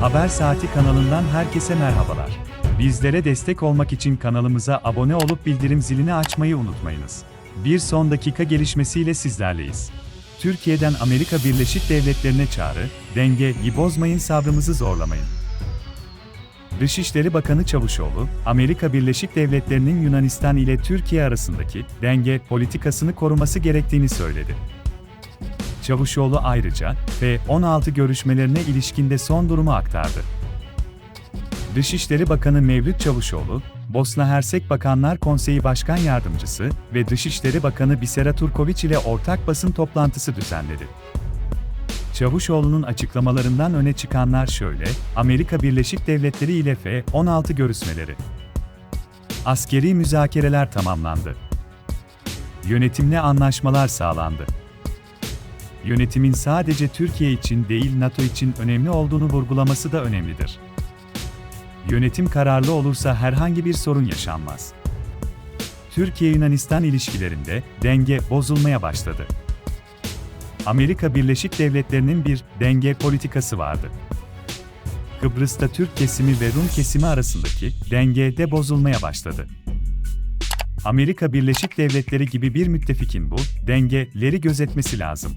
Haber Saati kanalından herkese merhabalar. Bizlere destek olmak için kanalımıza abone olup bildirim zilini açmayı unutmayınız. Bir son dakika gelişmesiyle sizlerleyiz. Türkiye'den Amerika Birleşik Devletleri'ne çağrı, dengeyi bozmayın sabrımızı zorlamayın. Dışişleri Bakanı Çavuşoğlu, Amerika Birleşik Devletleri'nin Yunanistan ile Türkiye arasındaki denge politikasını koruması gerektiğini söyledi. Çavuşoğlu ayrıca F-16 görüşmelerine ilişkinde son durumu aktardı. Dışişleri Bakanı Mevlüt Çavuşoğlu, Bosna Hersek Bakanlar Konseyi Başkan Yardımcısı ve Dışişleri Bakanı Bisera Turkovic ile ortak basın toplantısı düzenledi. Çavuşoğlu'nun açıklamalarından öne çıkanlar şöyle, Amerika Birleşik Devletleri ile F-16 görüşmeleri. Askeri müzakereler tamamlandı. Yönetimle anlaşmalar sağlandı. Yönetimin sadece Türkiye için değil NATO için önemli olduğunu vurgulaması da önemlidir. Yönetim kararlı olursa herhangi bir sorun yaşanmaz. Türkiye-Yunanistan ilişkilerinde denge bozulmaya başladı. Amerika Birleşik Devletleri'nin bir denge politikası vardı. Kıbrıs'ta Türk kesimi ve Rum kesimi arasındaki denge de bozulmaya başladı. Amerika Birleşik Devletleri gibi bir müttefikin bu dengeleri gözetmesi lazım.